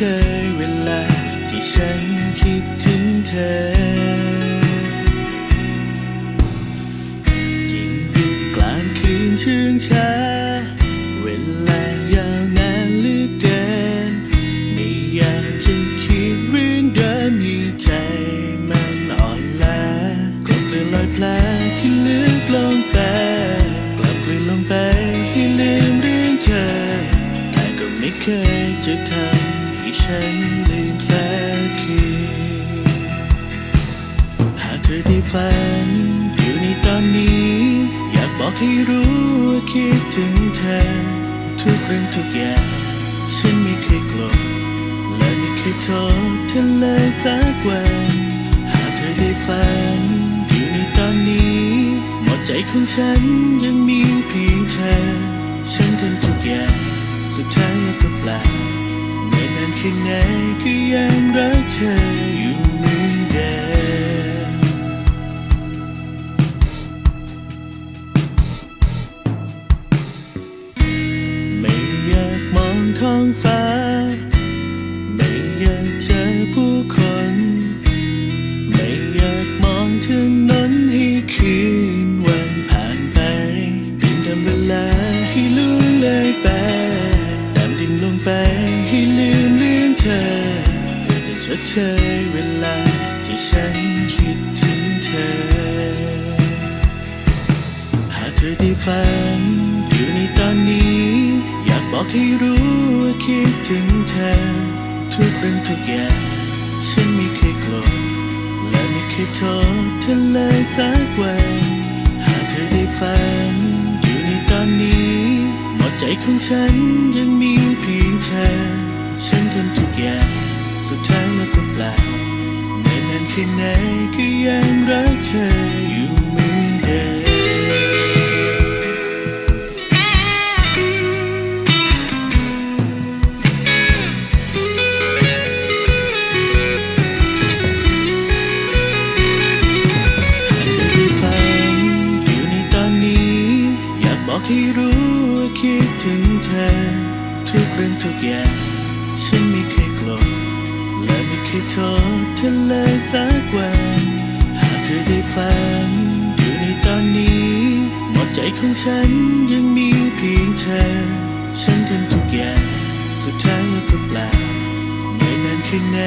เชยเวลาที่ฉันคิดถึงเธอ ยิ่งดึกกลางคืนเชื่องชา ให้ฉันลืมสักคืนหากเธอได้ฝันอยู่ในตอนนี้ อยากบอกให้รู้ว่าคิดถึงเธอ ทุกเรื่องทุกอย่าง ฉันไม่เคยโกรธและไม่เคยโทษเธอเลยสักวัน หากเธอได้ฝันอยู่ในตอนนี้หมดใจของฉันยังมีเพียงเธอ ฉันทำทุกอย่างสุดท้ายแล้วก็เปล่า แค่ไหนก็ยังรักเธออยู่เหมือนเดิมไม่อยากมองท้องฟ้า เชยเวลาที่ฉันคิดถึงเธอ หากเธอได้ฝันอยู่ในตอนนี้ อยากบอกให้รู้ว่าคิดถึงเธอ ทุกเรื่องทุกอย่าง ฉันไม่เคยโกรธและไม่เคยโทษเธอเลยสักวันหากเธอได้ฝันอยู่ในตอนนี้หมดใจของฉันยังมีเพียงเธอ ฉันทำทุกอย่าง สุดท้ายแล้วก็เปล่าไม่นานแค่ไหนก็ยังรักเธออยู่เหมือนเดิมหากเธอได้ฟังอยู่ในตอนนี้อยากบอกให้รู้ว่าคิดถึงเธอ ทุกเรื่องทุกอย่าง ฉันไม่เคยโกรธ และไม่เคยโทษเธอเลยสักวันหากเธอได้ฟังอยู่ในตอนนี้หมดใจของฉันยังมีเพียงเธอ ฉันทำทุกอย่างสุดท้ายแล้วก็เปล่าไม่นานแค่ไหน